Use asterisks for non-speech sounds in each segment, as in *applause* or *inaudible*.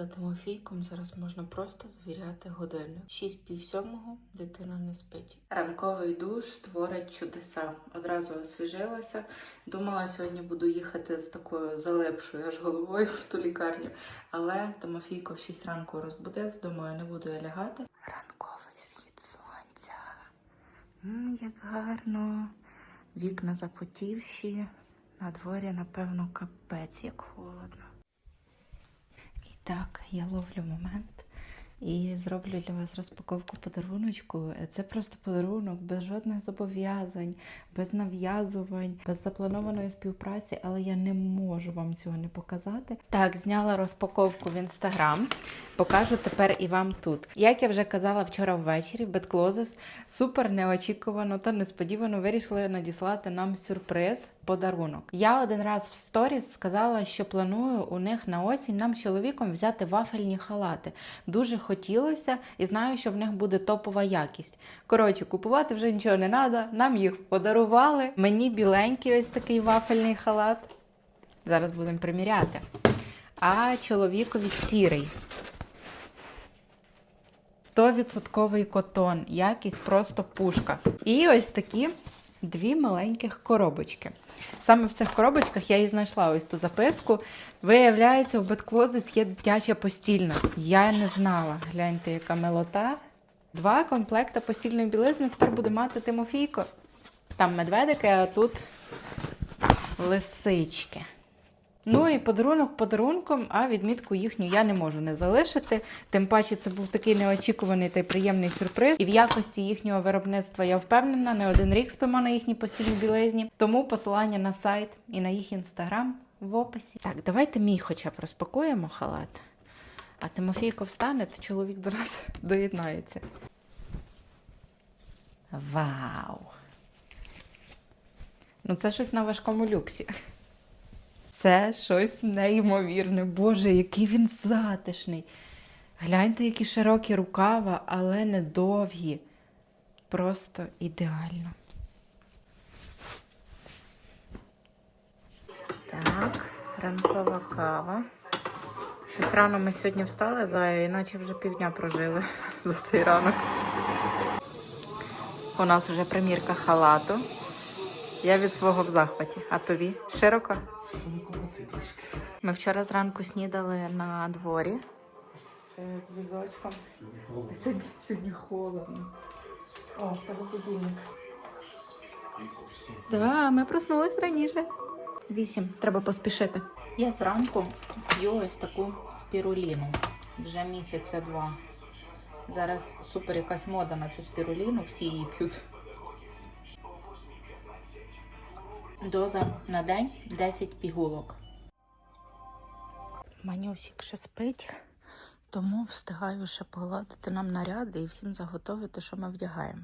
За Тимофійком зараз можна просто звіряти години. Шість пів сьомого дитина не спить. Ранковий душ творить чудеса. Одразу освіжилася. Думала, сьогодні буду їхати з такою залепшою аж головою в ту лікарню. Але Тимофійко в 6 ранку розбудив. Думаю, не буду я лягати. Ранковий схід сонця. М, як гарно. Вікна запотівші. На дворі, напевно, капець, як холодно. Так, я ловлю момент і зроблю для вас розпаковку подаруночку. Це просто подарунок без жодних зобов'язань, без нав'язувань, без запланованої співпраці, але я не можу вам цього не показати. Так, зняла розпаковку в інстаграм. Покажу тепер і вам тут. Як я вже казала вчора ввечері, Бетклозес супер неочікувано та несподівано вирішили надіслати нам сюрприз подарунок. Я один раз в сторіс сказала, що планую у них на осінь нам з чоловіком взяти вафельні халати. Дуже хотілося і знаю, що в них буде топова якість. Коротше, купувати вже нічого не треба. Нам їх подарували. Мені біленький ось такий вафельний халат. Зараз будемо приміряти. А чоловікові сірий. 100% котон, якість просто пушка. І ось такі дві маленьких коробочки. Саме в цих коробочках я і знайшла ось ту записку. Виявляється, в Бетклозець є дитяча постільна. Я не знала. Гляньте, яка милота. Два комплекти постільної білизни тепер буде мати Тимофійко. Там медведики, а тут лисички. Ну і подарунок подарунком, а відмітку їхню я не можу не залишити. Тим паче це був такий неочікуваний та приємний сюрприз. І в якості їхнього виробництва я впевнена, не один рік спимо на їхній постільній білизні. Тому посилання на сайт і на їх інстаграм в описі. Так, давайте мій хоча б розпакуємо халат. А Тимофійко встане, то чоловік до нас *laughs* доєднається. Вау! Ну, це щось на важкому люксі. Це щось неймовірне. Боже, який він затишний. Гляньте, які широкі рукава, але не довгі. Просто ідеально. Так, ранкова кава. Щось рано ми сьогодні встали, зая, іначе вже півдня прожили *laughs* за цей ранок. У нас вже примірка халату. Я від свого в захваті. А тобі? Широко? Ми вчора зранку снідали на дворі. З візочком. Сьогодні, сьогодні холодно. О, в тебе будильник. Так, ми проснулись раніше. Вісім. Треба поспішити. Я зранку п'ю ось таку спіруліну. Вже місяця два. Зараз супер якась мода на цю спіруліну, всі її п'ють. Доза на день 10 пігулок. Манюсік ще спить, тому встигаю ще погладити нам наряди і всім заготовити, що ми вдягаємо.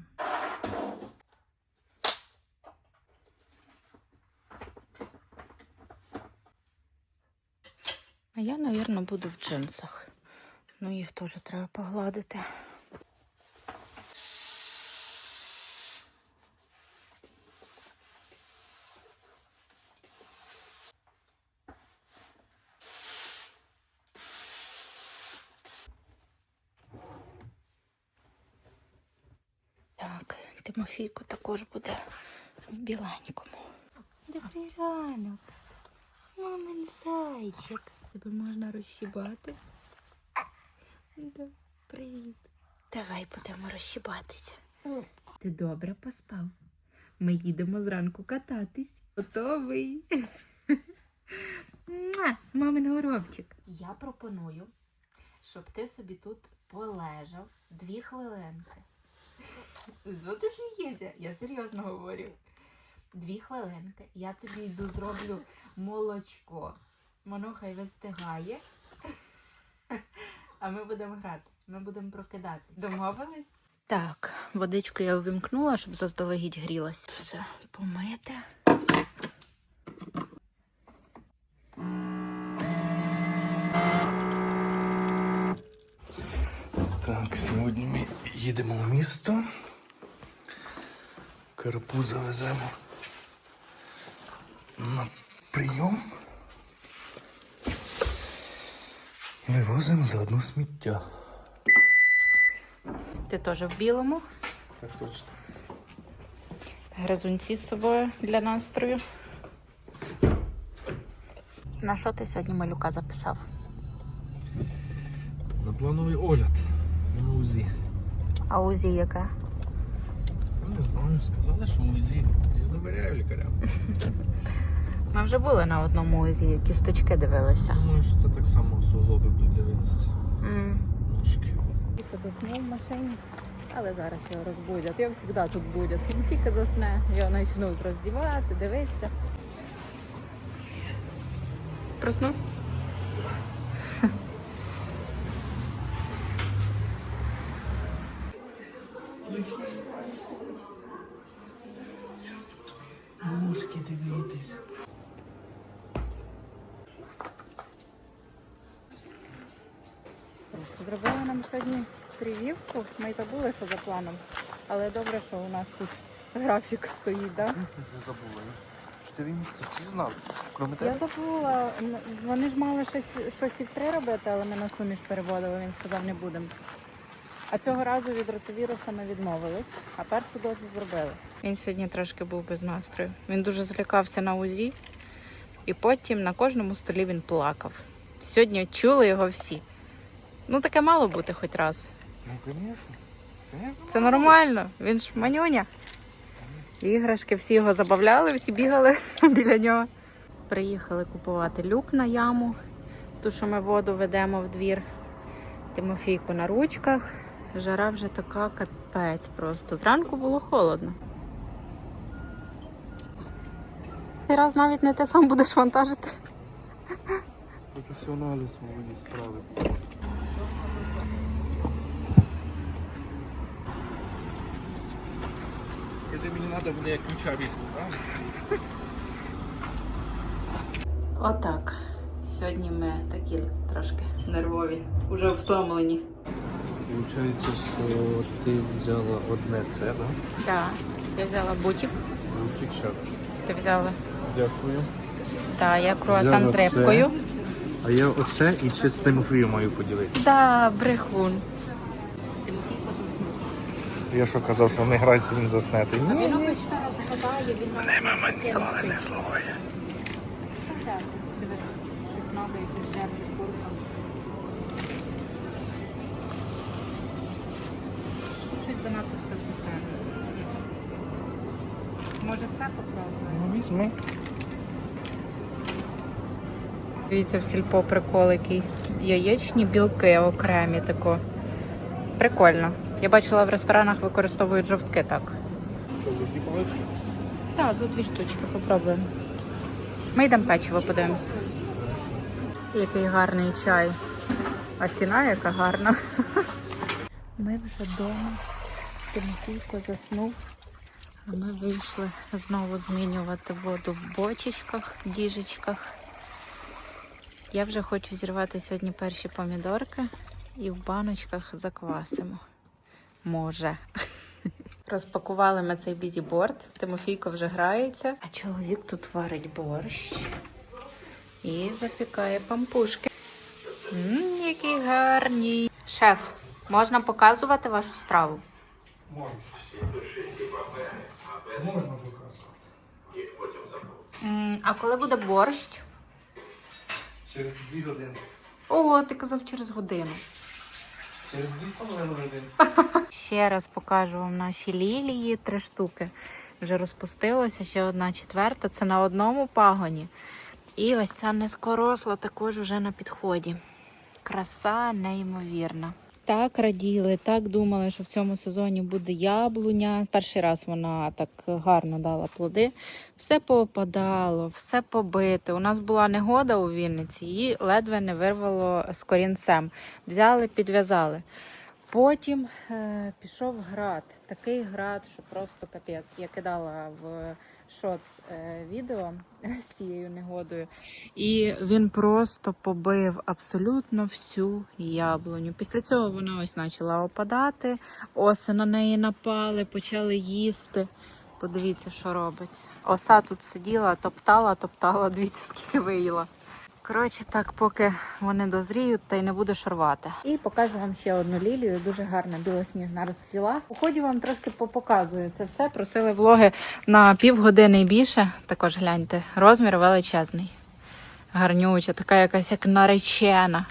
А я, мабуть, буду в джинсах. Ну, їх теж треба погладити. Так, Тимофійко також буде в біленькому. Добрий ранок. Мамин зайчик. Тебе можна розщібати? Да, Привіт. Давай будемо розщібатися. Ти добре поспав? Ми їдемо зранку кататись. Готовий. Мамин горобчик. Я пропоную, щоб ти собі тут полежав дві хвилинки. Що ти смієшся? Я серйозно говорю. Дві хвилинки. Я тобі йду зроблю молочко. Воно хай вистигає. А ми будемо гратись. Ми будемо прокидатись. Домовились? Так, водичку я увімкнула, щоб заздалегідь грілась. Все, помити. Так, сьогодні ми їдемо в місто. Карпуза веземо на прийом. Вивозимо заодно сміття. Ти теж в білому. Так точно. Гризунці з собою для настрою. На що ти сьогодні малюка записав? На плановий огляд. На УЗІ. А УЗІ яке? Я не знаю, сказали, що УЗІ. Я довіряю лікарям. *laughs* Ми вже були на одному УЗІ, кісточки дивилися. Думаю, що це так само суглоби будуть дивитися. Ножки. Тільки заснув в машині, але зараз його розбудять. Його завжди тут будять. Він тільки засне, його почнуть роздівати, дивитися. Проснувся? Ножки дивитись. Зробили нам сьогодні привівку. Ми й забули, що за планом. Але добре, що у нас тут графік стоїть, так? Ну, забула? Чотири місяці знав. Кроме Я забула, вони ж мали щось, щось і в три робити, але ми на суміш переводили, він сказав, не будемо. А цього разу від ротовіруса ми відмовились, а першу дозу зробили. Він сьогодні трошки був без настрою. Він дуже злякався на УЗІ, і потім на кожному столі він плакав. Сьогодні чули його всі. Ну, таке мало бути хоч раз. Ну, звісно. Це нормально, він ж манюня. Іграшки всі його забавляли, всі бігали *laughs* біля нього. Приїхали купувати люк на яму, ту, що ми воду ведемо в двір. Тимофійку на ручках. Жара вже така капець просто. Зранку було холодно. Ти раз навіть не те сам будеш вантажити. Професіонали свої справи. Скажи, мені треба буде як ключа візьму, правда? Отак. Сьогодні ми такі трошки нервові, уже встомлені. Получається, що ти взяла одне це, да? Так, я взяла бутик, Рукік час. ти взяла. Дякую. Так, я круасан з рибкою. А я оце і ще з Тимофією маю поділити. Да, брехун. Я що казав, що не грайся, він. Ні. Обично розгадає, він Мене мама ніколи не слухає. Щось занадто все сухе. Може це попробуємо? Ну, візьми. Дивіться, в сільпо прикол який. Яєчні білки окремі тако. Прикольно. Я бачила в ресторанах використовують жовтки так. Що, за ті палички? Так, за дві штучки попробуємо. Ми йдемо печиво подивимося. Який гарний чай. А ціна яка гарна. *laughs* Ми вже вдома. Тимофійко заснув. А ми вийшли знову змінювати воду в бочечках, діжечках. Я вже хочу зірвати сьогодні перші помідорки і в баночках заквасимо. Може. Розпакували ми цей бізіборд. Тимофійко вже грається. А чоловік тут варить борщ і запікає пампушки. Ммм, які гарні. Шеф, можна показувати вашу страву? Можна показувати. А коли буде борщ? Через дві години. О, ти казав через годину. Ще раз покажу вам наші лілії, три штуки. Вже розпустилося, ще одна четверта. Це на одному пагоні. І ось ця низкоросла також вже на підході. Краса неймовірна. Так раділи, так думали, що в цьому сезоні буде яблуня. Перший раз вона так гарно дала плоди. Все поопадало, все побите. У нас була негода у Вінниці, її ледве не вирвало з корінцем. Взяли, підв'язали. Потім е, пішов град. Такий град, що просто капець. Я кидала в шоц е, відео *laughs* з тією негодою. І він просто побив абсолютно всю яблуню. Після цього вона ось почала опадати, оси на неї напали, почали їсти. Подивіться, що робить. Оса тут сиділа, топтала, топтала, *laughs* дивіться, скільки виїла. Коротше, так, поки вони дозріють, та й не будеш рвати. І покажу вам ще одну лілію, дуже гарна білосніжна розцвіла. У ході вам трошки попоказую це все. Просили влоги на півгодини і більше. Також гляньте, розмір величезний. Гарнюча, така якась як наречена.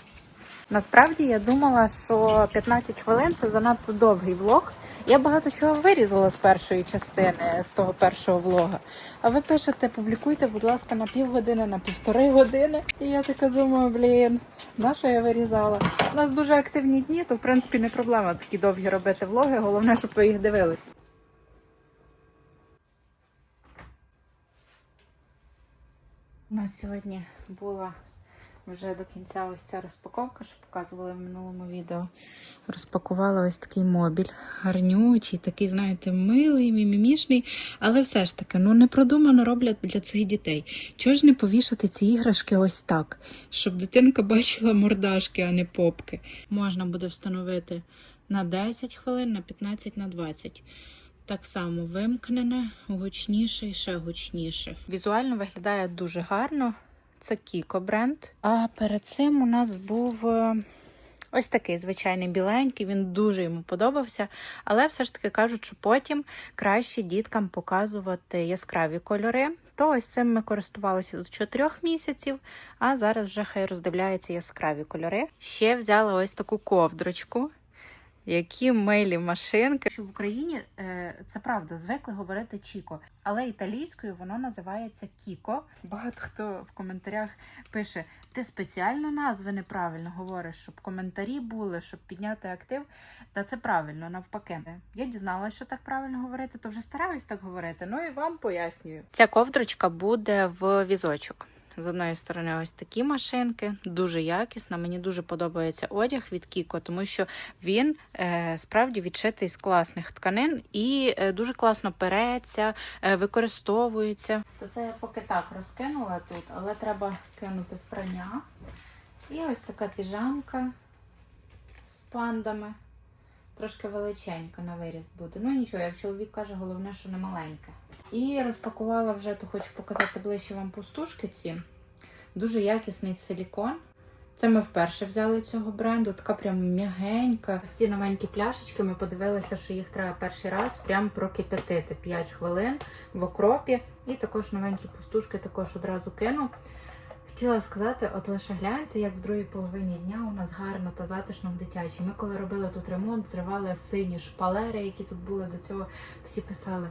Насправді я думала, що 15 хвилин це занадто довгий влог. Я багато чого вирізала з першої частини, з того першого влога. А ви пишете, публікуйте, будь ласка, на півгодини, на півтори години. І я така думаю, блін, на що я вирізала? У нас дуже активні дні, то в принципі не проблема такі довгі робити влоги. Головне, щоб ви їх дивились. У нас сьогодні була вже до кінця ось ця розпаковка, що показували в минулому відео. Розпакувала ось такий мобіль. Гарнючий, такий, знаєте, милий, мімімішний. Але все ж таки, ну не продумано роблять для цих дітей. Чого ж не повішати ці іграшки ось так, щоб дитинка бачила мордашки, а не попки. Можна буде встановити на 10 хвилин, на 15, на 20. Так само вимкнене, гучніше і ще гучніше. Візуально виглядає дуже гарно. Це Кіко бренд. А перед цим у нас був е, ось такий звичайний біленький. Він дуже йому подобався. Але все ж таки кажуть, що потім краще діткам показувати яскраві кольори. То ось цим ми користувалися до 4 місяців, а зараз вже хай роздивляються яскраві кольори. Ще взяла ось таку ковдрочку. Які милі машинки. Що в Україні е, це правда, звикли говорити Чіко, але італійською воно називається Кіко. Багато хто в коментарях пише: ти спеціально назви неправильно говориш, щоб коментарі були, щоб підняти актив. Та це правильно, навпаки. Я дізналася, що так правильно говорити, то вже стараюсь так говорити. Ну і вам пояснюю. Ця ковдрочка буде в візочок. З одної сторони, ось такі машинки, дуже якісна. Мені дуже подобається одяг від Кіко, тому що він е, справді відшитий з класних тканин і е, дуже класно переться, е, використовується. То це я поки так розкинула тут, але треба кинути в прання. І ось така піжамка з пандами. Трошки величенька на виріст буде. Ну нічого, як чоловік каже, головне, що не маленьке. І розпакувала вже, то хочу показати ближче вам пустушки ці. Дуже якісний силікон. Це ми вперше взяли цього бренду. Така прям м'ягенька. Ось ці новенькі пляшечки. Ми подивилися, що їх треба перший раз прям прокипятити 5 хвилин в окропі. І також новенькі пустушки також одразу кину. Хотіла сказати, от лише гляньте, як в другій половині дня у нас гарно та затишно в дитячій. Ми коли робили тут ремонт, зривали сині шпалери, які тут були до цього. Всі писали: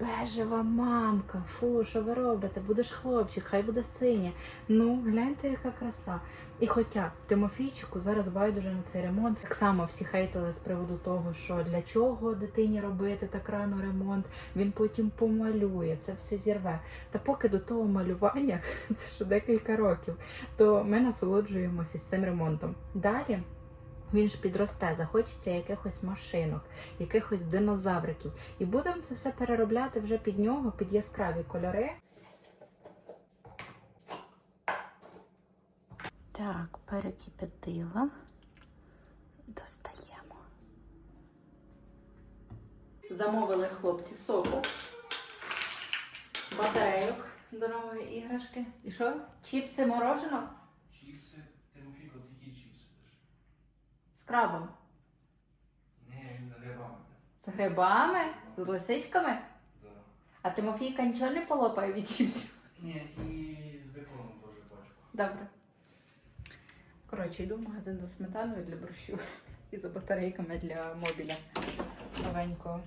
Бежева мамка, фу, що ви робите? Будеш хлопчик, хай буде синя. Ну, гляньте, яка краса. І хоча Тимофійчику зараз байдуже на цей ремонт. Так само всі хейтили з приводу того, що для чого дитині робити так рано ремонт. Він потім помалює, це все зірве. Та поки до того малювання, *laughs* це ще декілька років, то ми насолоджуємося з цим ремонтом. Далі. Він ж підросте, захочеться якихось машинок, якихось динозавриків. І будемо це все переробляти вже під нього, під яскраві кольори. Так, перекипятила. Достаємо. Замовили хлопці соку, батарейок до нової іграшки. І що? Чіпси морожено? Чіпси, Тимофійко, тільки чіпси. З крабом. Ні, він за грибами. З грибами? З лисичками? Да. А Тимофійка нічого не полопає від чіпсів. Ні, і з беконом теж пачку. Добре. Коротше, йду в магазин за сметаною для борщу і за батарейками для мобіля новенького.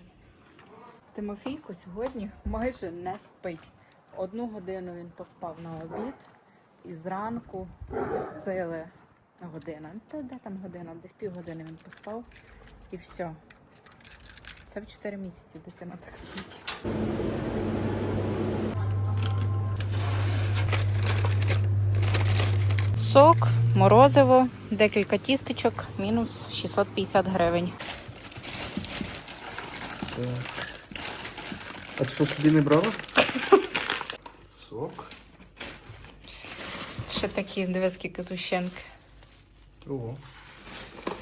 Тимофійко сьогодні майже не спить. Одну годину він поспав на обід і зранку від сили година. Ну, Та де там година? Десь півгодини він поспав і все. Це в 4 місяці дитина так спить. Сок, морозиво, декілька тістечок, мінус 650 гривень. А ти що собі не брала? Сок. Ще такі, диви, скільки зущенки. Ого.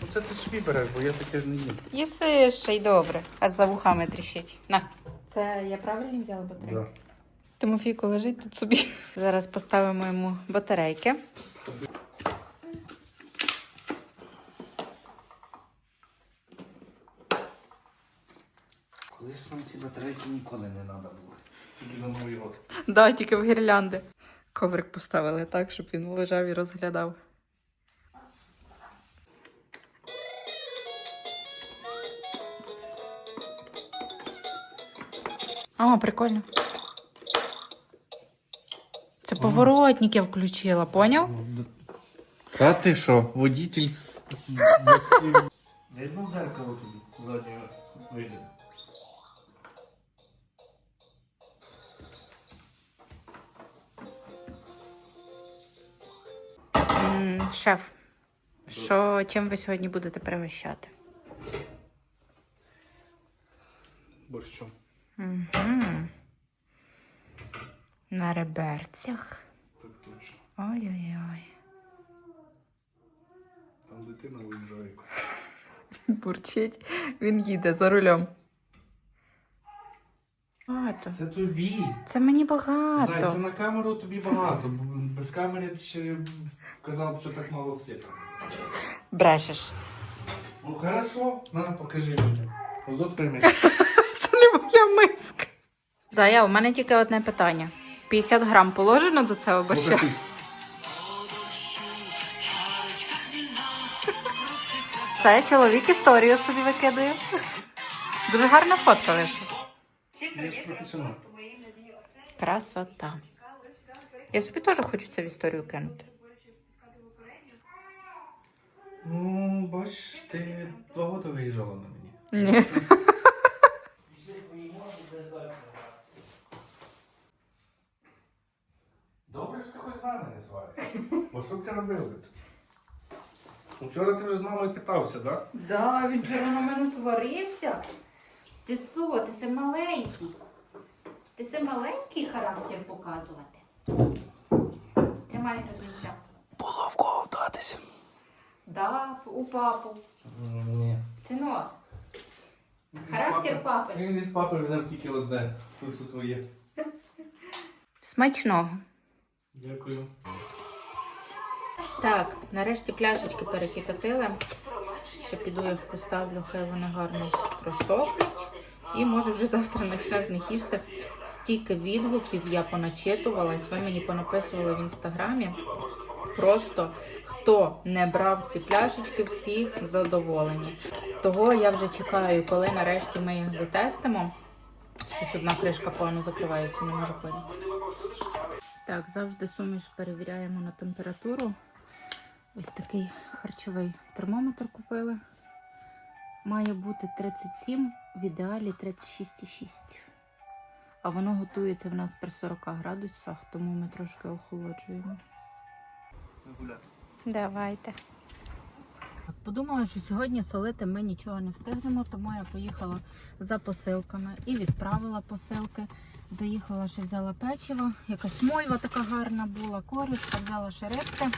Ну це ти собі береш, бо я таке ж не їм. Їси ще й добре, аж за вухами тріщить. На. Це я правильно взяла батарейки? Тимофійко лежить тут собі. Зараз поставимо йому батарейки. Колись нам ці батарейки ніколи не треба було. Тільки на Новий год. Да, тільки в гірлянди. Коврик поставили так, щоб він лежав і розглядав. О, прикольно. Це поворотник я включила, поняв? А ти що, водитель з... Я йду в дзеркало тобі заднього вийде. М, Шеф, що, чим ви сьогодні будете пригощати? Борщом. Угу. На реберцях. Так точно. Ой-ой-ой. Там дитина виїжджає. Бурчить, він їде за рулем. Багато. Це тобі. Це мені Зай, це багато. на камеру тобі багато. Без камери ти ще казав, що так мало сипа. Брешеш. Ну хорошо, на, покажи мені. Ось прийми. *laughs* Моя миска. Зая, у мене тільки одне питання. 50 грам положено до цього борща? Це чоловік історію собі викидає. Дуже гарна фотка вийшла. Красота. Я собі теж хочу це в історію кинути. Ну, бач, ти два роки виїжджала на мені. Ні. Добре, що ти хоч з нами не свариш. Бо що ти робив? Вчора ти вже з мамою питався, так? Да, він вчора на мене сварився. Ти що, ти си маленький. Ти си маленький характер показувати. Тримай результат. Було в кого вдатися. Да, у папу. Ні. Синок. Характер папи. Він від папи взяв тільки одне. Тут твоє. Смачного. Дякую. Так, нарешті пляшечки перекипятили. Ще піду їх поставлю, хай вони гарно просохнуть. І може вже завтра почне з них їсти. Стільки відгуків я поначитувалась, ви мені понаписували в інстаграмі. Просто хто не брав ці пляшечки, всі задоволені. Того я вже чекаю, коли нарешті ми їх затестимо. Щось одна кришка погано закривається, не можу поняти. Так, завжди суміш перевіряємо на температуру. Ось такий харчовий термометр купили. Має бути 37, в ідеалі 36,6. А воно готується в нас при 40 градусах, тому ми трошки охолоджуємо. Давайте. Подумала, що сьогодні солити ми нічого не встигнемо, тому я поїхала за посилками і відправила посилки. Заїхала, ще взяла печиво, якась мойва така гарна була, корочка, взяла ще рибки.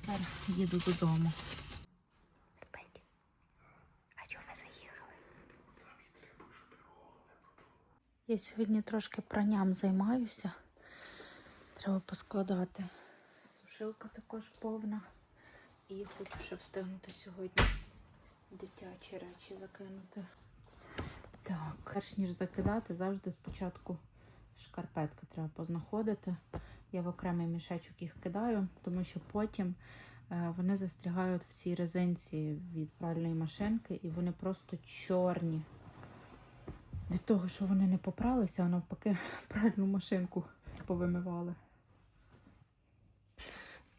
Тепер їду додому. Спить. А чого ви заїхали? Я сьогодні трошки пранням займаюся. Треба поскладати. Сушилка також повна. І хочу ще встигнути сьогодні дитячі речі закинути. Так, перш ніж закидати, завжди спочатку шкарпетки треба познаходити. Я в окремий мішечок їх кидаю, тому що потім е, вони застрягають в цій резинці від пральної машинки і вони просто чорні. Від того, що вони не попралися, а навпаки *laughs* пральну машинку повимивали.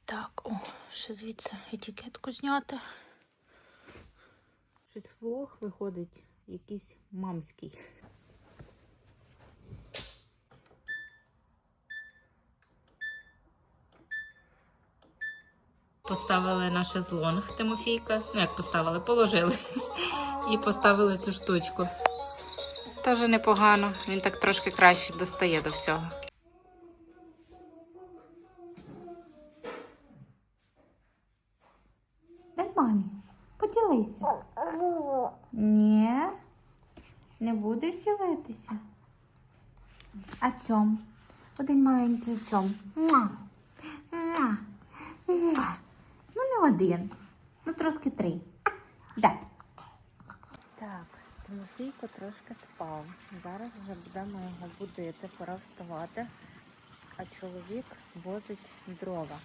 Так, о, ще звідси етикетку зняти. Щось влог виходить якийсь мамський. Поставили на шезлонг Тимофійка. Ну, як поставили, положили. І поставили цю штучку. Теж непогано. Він так трошки краще достає до всього. Дай мамі, поділися. Ні, не будеш ділитися. А цьом? Один маленький цьом. Муа. Муа. Муа. Ну, не один. Ну, трошки три. Да. Так, Тимофійко трошки спав. Зараз вже будемо його будити, пора вставати. А чоловік возить дрова.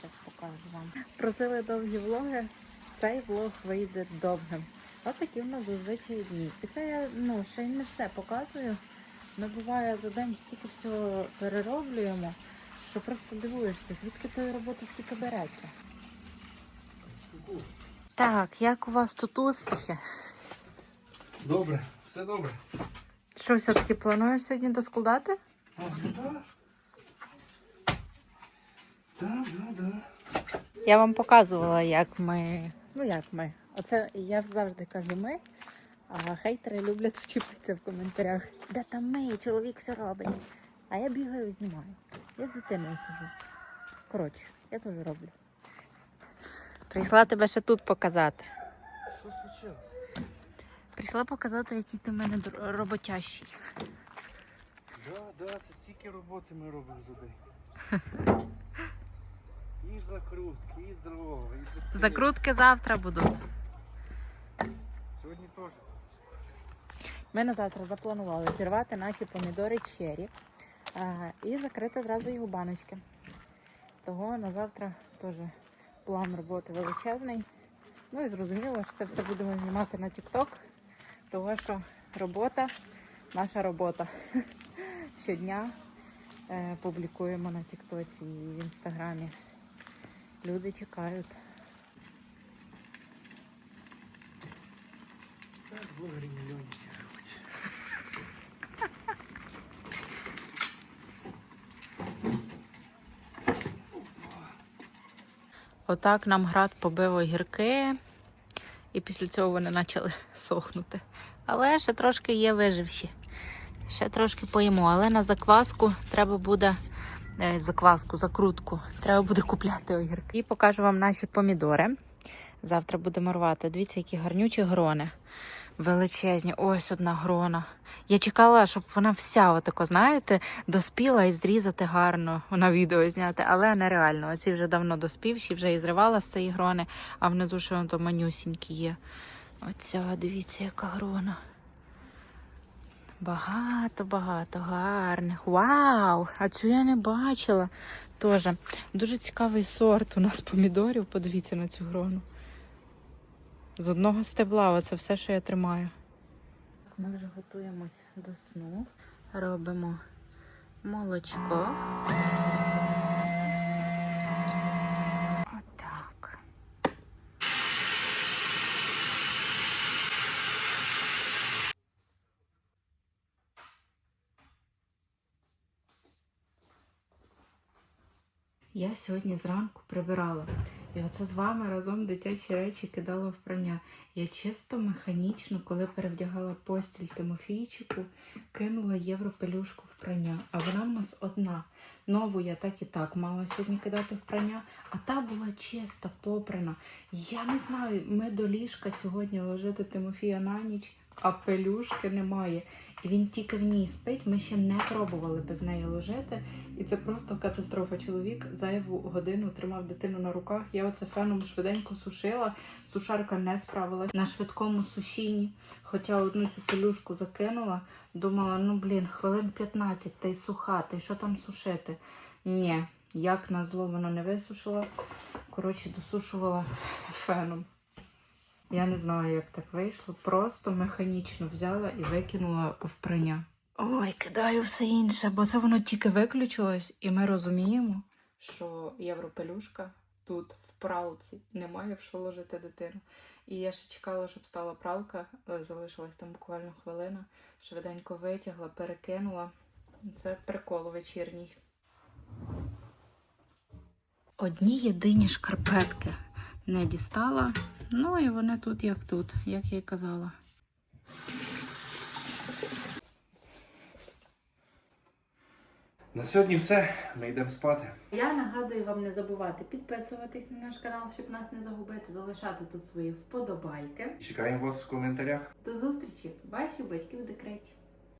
Зараз покажу вам. Просили довгі влоги. Цей влог вийде довгим. От такі в нас зазвичай дні. І це я ну, ще й не все показую. Ми буває за день стільки всього перероблюємо, що просто дивуєшся, звідки тої роботи стільки береться. Так, як у вас тут успіхи? Добре, все добре. Що все-таки плануєш сьогодні доскладати? Так, так, так. Я вам показувала, як ми. Ну як ми. Оце я завжди кажу ми, а хейтери люблять вчитися в коментарях. Де там ми, чоловік все робить. А я бігаю, і знімаю. Я з дитиною сижу. Коротше, я теж роблю. Прийшла тебе ще тут показати. Що случилось? Прийшла показати, який ти в мене роботящий. Да, да, це стільки роботи ми робимо за день. І закрутки, і дрова, і. Закрутки завтра будуть. Сьогодні теж. Ми на завтра запланували зірвати наші помідори чері і закрити зразу його баночки. Того на завтра теж план роботи величезний. Ну і зрозуміло, що це все будемо знімати на TikTok, того що робота, наша робота. *laughs* Щодня е, публікуємо на TikTok і в інстаграмі. Люди чекають. Так, блогері. Отак нам град побив огірки, і після цього вони почали *laughs* сохнути. Але ще трошки є виживші. Ще трошки поїмо, але на закваску треба буде не, закваску, закрутку. Треба буде купляти огірки. І покажу вам наші помідори. Завтра будемо рвати. Дивіться, які гарнючі грони. Величезні. Ось одна грона. Я чекала, щоб вона вся, отако, знаєте, доспіла і зрізати гарно на відео зняти, але нереально. Оці вже давно доспівші, вже і зривала з цієї грони, а внизу ще воно то манюсінькі є. Оця, дивіться, яка грона. Багато, багато гарних. Вау! А цю я не бачила. Тоже дуже цікавий сорт у нас помідорів. Подивіться на цю грону. З одного стебла, оце все, що я тримаю. Ми вже готуємось до сну. Робимо молочко. Отак. Я сьогодні зранку прибирала. І оце з вами разом дитячі речі кидала в прання. Я чисто механічно, коли перевдягала постіль Тимофійчику, кинула європелюшку в прання. А вона в нас одна. Нову я так і так мала сьогодні кидати в прання, а та була чиста, попрана. Я не знаю, ми до ліжка сьогодні ложити Тимофія на ніч, а пелюшки немає. І він тільки в ній спить. Ми ще не пробували без неї ложити. І це просто катастрофа. Чоловік зайву годину тримав дитину на руках. Я оце феном швиденько сушила. Сушарка не справилась на швидкому сушінні. Хоча одну цю пелюшку закинула, думала, ну блін, хвилин 15, та й суха, та й що там сушити? Ні, як назло вона не висушила. Коротше, досушувала феном. Я не знаю, як так вийшло. Просто механічно взяла і викинула в прання. Ой, кидаю все інше, бо це воно тільки виключилось, і ми розуміємо, що європелюшка тут в пралці немає в що ложити дитину. І я ще чекала, щоб стала пралка, але залишилась там буквально хвилина. Швиденько витягла, перекинула. Це прикол вечірній. Одні єдині шкарпетки не дістала. Ну і вони тут як тут, як я й казала. На сьогодні все. Ми йдемо спати. Я нагадую вам не забувати підписуватись на наш канал, щоб нас не загубити, залишати тут свої вподобайки. Чекаємо вас в коментарях. До зустрічі! Ваші батьки в декреті.